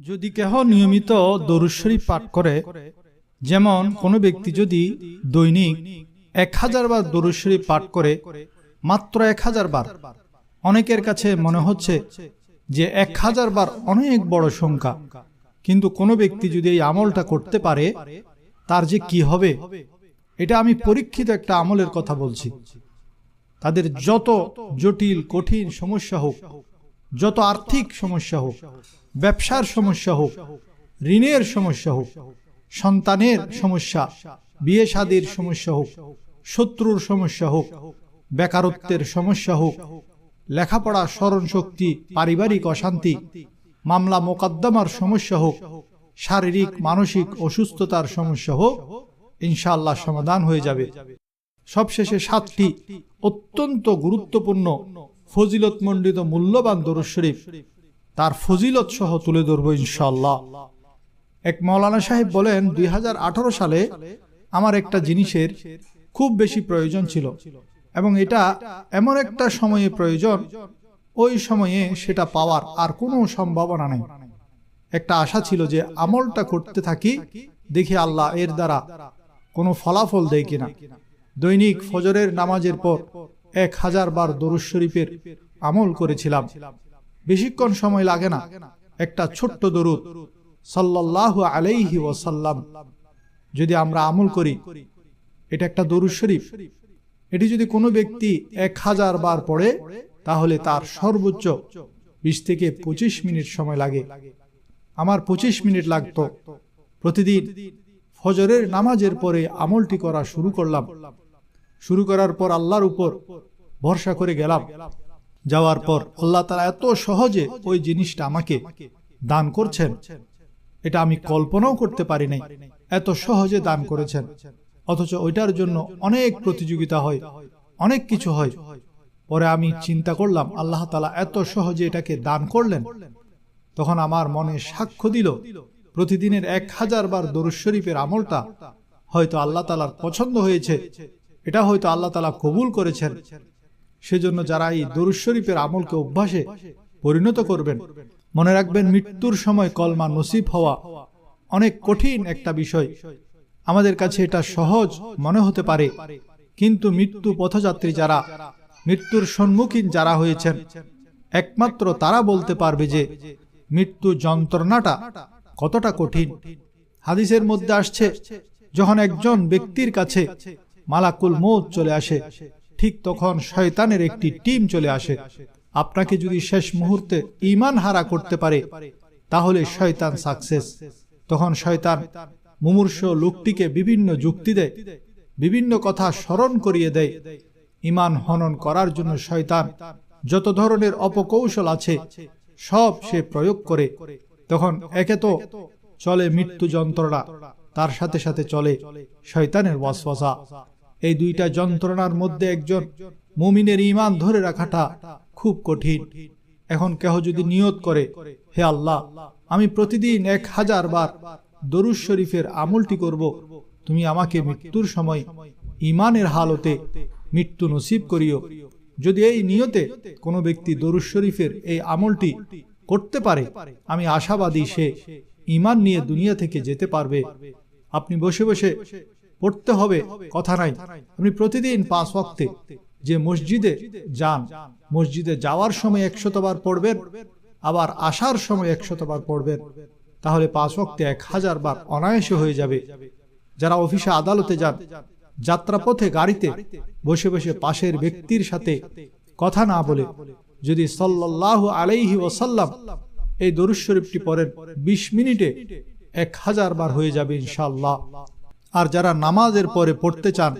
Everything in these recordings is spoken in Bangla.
যদি কেহ নিয়মিত দরুদ পাঠ করে, যেমন কোনো ব্যক্তি যদি দৈনিক এক হাজার বার দরুদ পাঠ করে, মাত্র এক হাজার বার। অনেকের কাছে মনে হচ্ছে যে এক হাজার বার অনেক বড় সংখ্যা। কিন্তু কোনো ব্যক্তি যদি এই আমলটা করতে পারে, তার যে কি হবে, এটা আমি পরীক্ষিত একটা আমলের কথা বলছি। তাদের যত জটিল, কঠিন সমস্যা হোক যত আর্থিক সমস্যা হোক, ব্যবসার সমস্যা হোক, ঋণের সমস্যা হোক, সন্তানের সমস্যা, বিয়ে শাদির সমস্যা হোক, শত্রুর সমস্যা হোক, বেকারত্বের সমস্যা হোক, লেখাপড়া স্মরণ শক্তি, পারিবারিক অশান্তি, মামলা মোকদ্দমার সমস্যা হোক, শারীরিক, মানসিক অসুস্থতার সমস্যা হোক, ইনশাআল্লাহ সমাধান হয়ে যাবে। সবশেষে সাতটি অত্যন্ত গুরুত্বপূর্ণ ফজিলত মণ্ডিত মূল্যবান দরুদ শরীফ, তার ফজিলত সহ তুলে ধরবো ইনশাল্লাহ এক মৌলানা সাহেব বলেন, দুই হাজার আঠারো সালে আমার একটা জিনিসের খুব বেশি প্রয়োজন ছিল এবং এটা এমন একটা সময়ে প্রয়োজন, ওই সময়ে সেটা পাওয়ার আর কোনো সম্ভাবনা নেই। একটা আশা ছিল যে আমলটা করতে থাকি, দেখি আল্লাহ এর দ্বারা কোনো ফলাফল দেয় কিনা। দৈনিক ফজরের নামাজের পর এক হাজার বার দরুদ শরীফের আমল করেছিলাম। বেশিক্ষণ সময় লাগে না। একটা ছোট্ট দরুদ সাল্লাহ আলাইহি ওসাল্লাম যদি আমরা আমল করি, এটা একটা দরুদ শরীফ। এটি যদি কোনো ব্যক্তি এক হাজার বার পড়ে, তাহলে তার সর্বোচ্চ বিশ থেকে পঁচিশ মিনিট সময় লাগে। আমার পঁচিশ মিনিট লাগতো। প্রতিদিন ফজরের নামাজের পরে আমলটি করা শুরু করলাম। শুরু করার পর আল্লাহর উপর ভরসা করে গেলাম। যাওয়ার পর আল্লাহ তারা এত সহজে ওই জিনিসটা আমাকে দান করছেন। এটা আমি কল্পনাও করতে পারি নাই। এত সহজে দান করেছেন। অথচ ওইটার জন্য অনেক প্রতিযোগিতা হয়, অনেক কিছু হয়। পরে আমি চিন্তা করলাম, আল্লাহ তালা এত সহজে এটাকে দান করলেন। তখন আমার মনে সাক্ষ্য দিল, প্রতিদিনের এক হাজার বার দরুদ শরীফের আমলটা হয়তো আল্লাহ তালার পছন্দ হয়েছে। এটা হয়তো আল্লাহ তালা কবুল করেছেন। সেজন্য যারা এই দরুদ শরীফের আমলকে অভ্যাসে পরিণত করবেন, মনে রাখবেন মৃত্যুর সময় কলমা নসিব হওয়া অনেক কঠিন একটা বিষয়। আমাদের কাছে এটা সহজ মনে হতে পারে, কিন্তু মৃত্যু পথযাত্রী যারা, মৃত্যুর সম্মুখীন যারা হয়েছেন, একমাত্র তারা বলতে পারবে যে মৃত্যু যন্ত্রণাটা কতটা কঠিন। হাদিসের মধ্যে আসছে, যখন একজন ব্যক্তির কাছে মালাকুল মৌত চলে আসে। ঠিক তখন শয়তানের একটি টিম চলে আসে। আপনাকে যদি শেষ মুহূর্তে ইমান হারা করতে পারে, তাহলে শয়তান সাকসেস। তখন শয়তান মুমূর্ষ লোকটিকে বিভিন্ন যুক্তি দেয়, বিভিন্ন কথা স্মরণ করিয়ে দেয়। ইমান হনন করার জন্য শয়তান যত ধরনের অপকৌশল আছে, সব সে প্রয়োগ করে। তখন একে তো চলে মৃত্যু যন্ত্রণা, তার সাথে সাথে চলে শয়তানের ওয়াসওয়াসা। এই দুইটা যন্ত্রণার মধ্যে একজন মুমিনের ইমান ধরে রাখাটা খুব কঠিন। এখন কেহ যদি নিয়ত করে, হে আল্লাহ, আমি প্রতিদিন এক হাজার বার দরুজ শরীফের আমলটি করব, তুমি আমাকে মৃত্যুর সময় ইমানের হালতে মৃত্যু নসিব করিও। যদি এই নিয়তে কোনো ব্যক্তি দরুজ শরীফের এই আমলটি করতে পারে, আমি আশাবাদী সে ইমান নিয়ে দুনিয়া থেকে যেতে পারবে। আপনি বসে বসে পড়তে হবে কথা নাই। আপনি প্রতিদিন পাঁচ ওয়াক্তে যে মসজিদে যান মসজিদে যাওয়ার সময় একশতবার পড়বেন আবার আসার সময় একশতবার পড়বেন তাহলে পাঁচ ওয়াক্তে এক হাজার বার অনায়াসে হয়ে যাবে। যারা অফিসে আদালতে যান যাত্রাপথে গাড়িতে বসে বসে পাশের ব্যক্তির সাথে কথা না বলে যদি সাল্লাহ আলাইহি ওসাল্লাম এই দরুদ শরীফটি পড়েন বিশ মিনিটে এক হাজার বার হয়ে যাবে ইনশাল্লাহ আর যারা নামাজের পরে পড়তে চান,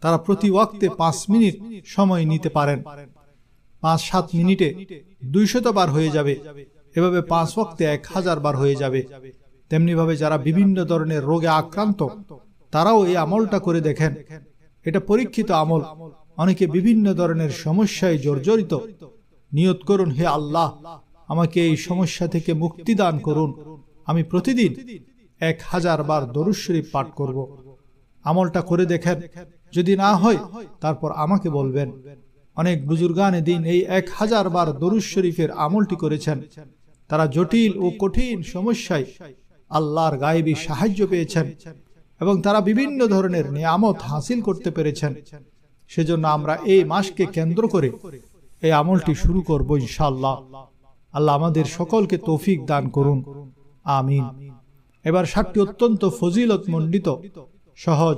তারা প্রতি ওয়াক্তে পাঁচ মিনিট সময় নিতে পারেন। পাঁচ সাত মিনিটে দুইশত বার হয়ে যাবে। এভাবে পাঁচ ওয়াক্তে এক হাজার বার হয়ে যাবে। তেমনিভাবে যারা বিভিন্ন ধরনের রোগে আক্রান্ত, তারাও এই আমলটা করে দেখেন। এটা পরীক্ষিত আমল। অনেকে বিভিন্ন ধরনের সমস্যায় জর্জরিত। নিয়ত করুন, হে আল্লাহ, আমাকে এই সমস্যা থেকে মুক্তি দান করুন। আমি প্রতিদিন এক হাজার বার শরীফ পাঠ করব। আমলটা করে দেখেন, যদি না হয়, তারপর আমাকে বলবেন। অনেক বুজুর্গানে দিন এই এক হাজার বার দরুদ শরীফের আমলটি করেছেন। তারা জটিল ও কঠিন সমস্যায় আল্লাহর গায়েবী সাহায্য পেয়েছেন এবং তারা বিভিন্ন ধরনের নিয়ামত হাসিল করতে পেরেছেন। সেজন্য আমরা এই মাসকে কেন্দ্র করে এই আমলটি শুরু করব ইনশাআল্লাহ। আল্লাহ আমাদের সকলকে তৌফিক দান করুন। আমিন। এবার সাতটি অত্যন্ত ফজিলত মণ্ডিত সহজ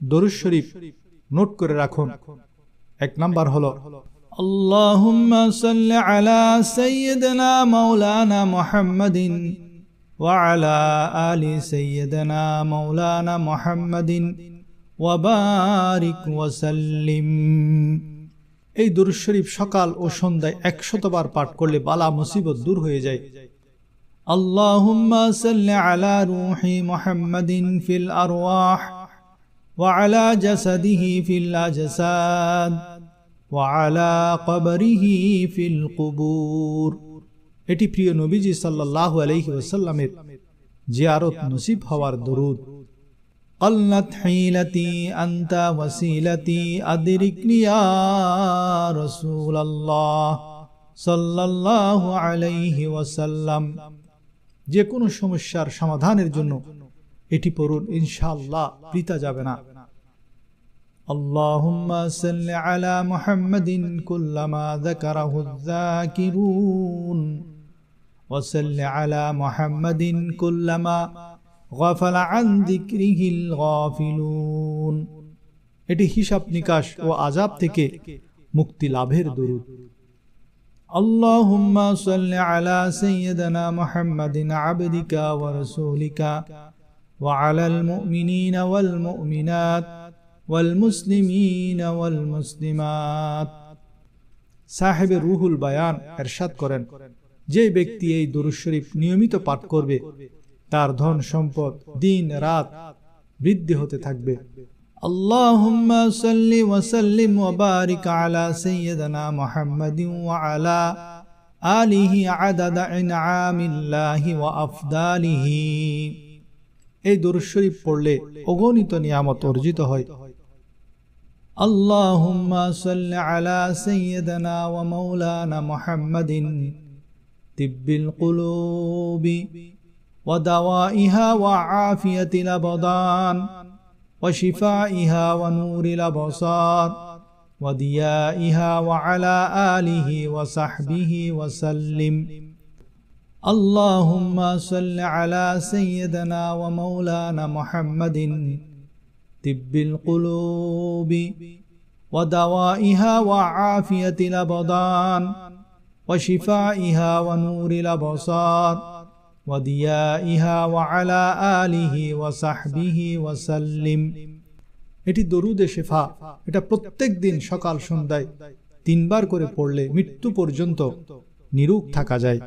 দরুদ শরীফ নোট করে রাখুন এক নাম্বার হলো اللهم صل على سيدنا مولانا محمد وعلى آل سيدنا مولانا محمد وبارك وسلم এই দরুদ শরীফ সকাল ও সন্ধ্যায় একশতবার পাঠ করলে বালা মুসিবত দূর হয়ে যায় اللهم صل على روح محمد في الأرواح وعلى جسده في الأجساد وعلى قبره في القبور এটি প্রিয় নবীজি সাল্লাল্লাহু আলাইহি ওয়াসাল্লামের জিয়ারত নসিব হওয়ার দরুদ قلت حيلتي أنت وسيلتي أدركني يا رسول الله صلى الله عليه وسلم যে কোনো সমস্যার সমাধানের জন্য এটি পড়ুন ইনশাআল্লাহ পিতা যাবে না اللهم صل على محمد كلما ذكره الذاكرون وصل على محمد كلما غفل عن ذكره الغافلون এটি হিসাব নিকাশ ও আজাব থেকে মুক্তি লাভের দরুদ اللهم صل على سيدنا محمد عبدك ورسولك وعلى المؤمنين والمؤمنات والمسلمين والمسلمات সাহেবের রুহুল বায়ান এরশাদ করেন যে ব্যক্তি এই দরুদ শরীফ নিয়মিত পাঠ করবে তার ধন সম্পদ দিন রাত বৃদ্ধি হতে থাকবে اللهم صل وسلم وبارك على سيدنا محمد وعلى آله عدد إنعام الله وأفضاله এই দরুদ শরীফ পড়লে অগণিত নিয়ামত অর্জিত হয় اللهم صل على سيدنا ومولانا محمد طب القلوب ودوائها وعافية الأبدان وشفائها ونور الأبصار وديائها وعلى آله وصحبه وسلم. اللهم صل على سيدنا ومولانا محمد طب القلوب ودوائها وعافية الأبدان وشفائها ونور الأبصار. এটি দরুদে শেফা। এটা প্রত্যেক দিন সকাল সন্ধ্যায় তিনবার করে পড়লে মৃত্যু পর্যন্ত নিরুগ থাকা যায়।